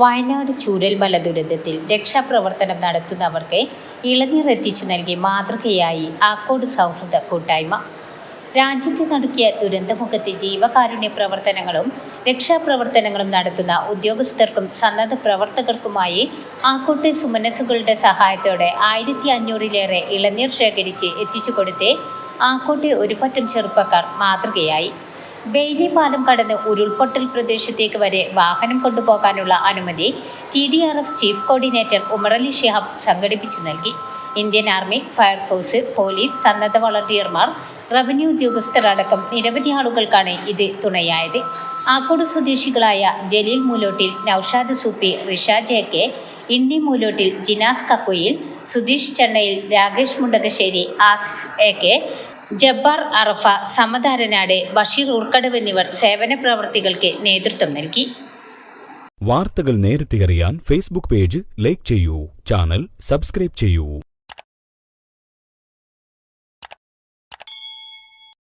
വയനാട് ചൂരൽമല ദുരന്തത്തിൽ രക്ഷാപ്രവർത്തനം നടത്തുന്നവർക്ക് ഇളനീർ എത്തിച്ചു നൽകി മാതൃകയായി ആക്കോട് സൗഹൃദ കൂട്ടായ്മ. രാജ്യത്ത് നടക്കിയ ദുരന്തമുഖത്തെ ജീവകാരുണ്യ പ്രവർത്തനങ്ങളും രക്ഷാപ്രവർത്തനങ്ങളും നടത്തുന്ന ഉദ്യോഗസ്ഥർക്കും സന്നദ്ധ പ്രവർത്തകർക്കുമായി ആക്കോട്ടെ സുമനസുകളുടെ സഹായത്തോടെ ആയിരത്തി അഞ്ഞൂറിലേറെ ഇളനീർ ശേഖരിച്ച് എത്തിച്ചു കൊടുത്ത് ആക്കോട്ടെ ഒരു പറ്റം ചെറുപ്പക്കാർ മാതൃകയായി. ബെയിലി പാലം കടന്ന് ഉരുൾപൊട്ടൽ പ്രദേശത്തേക്ക് വരെ വാഹനം കൊണ്ടുപോകാനുള്ള അനുമതി T D R F chief coordinator Umarali Shihab സംഘടിപ്പിച്ചു നൽകി. ഇന്ത്യൻ ആർമി ഫയർഫോഴ്സ് പോലീസ് സന്നദ്ധ വളണ്ടിയർമാർ റവന്യൂ ഉദ്യോഗസ്ഥർ അടക്കം നിരവധി ആളുകൾക്കാണ് ഇത് തുണയായത്. ആക്കോട് സ്വദേശികളായ Jaleel Moolottil Noushad Soopi Rishaj J K Inni Moolottil Jinas Kakkuyil Sudheesh Chennayil Rakesh Mundakasseri Asif A K Jabbar Arafa Samatharanad Basheer Urkadavu എന്നിവർ സേവന പ്രവർത്തികൾക്ക് നേതൃത്വം നൽകി. വാർത്തകൾ നേരത്തെ അറിയാൻ ഫേസ്ബുക്ക് പേജ് ലൈക്ക് ചെയ്യൂ ചാനൽ സബ്സ്ക്രൈബ് ചെയ്യൂ.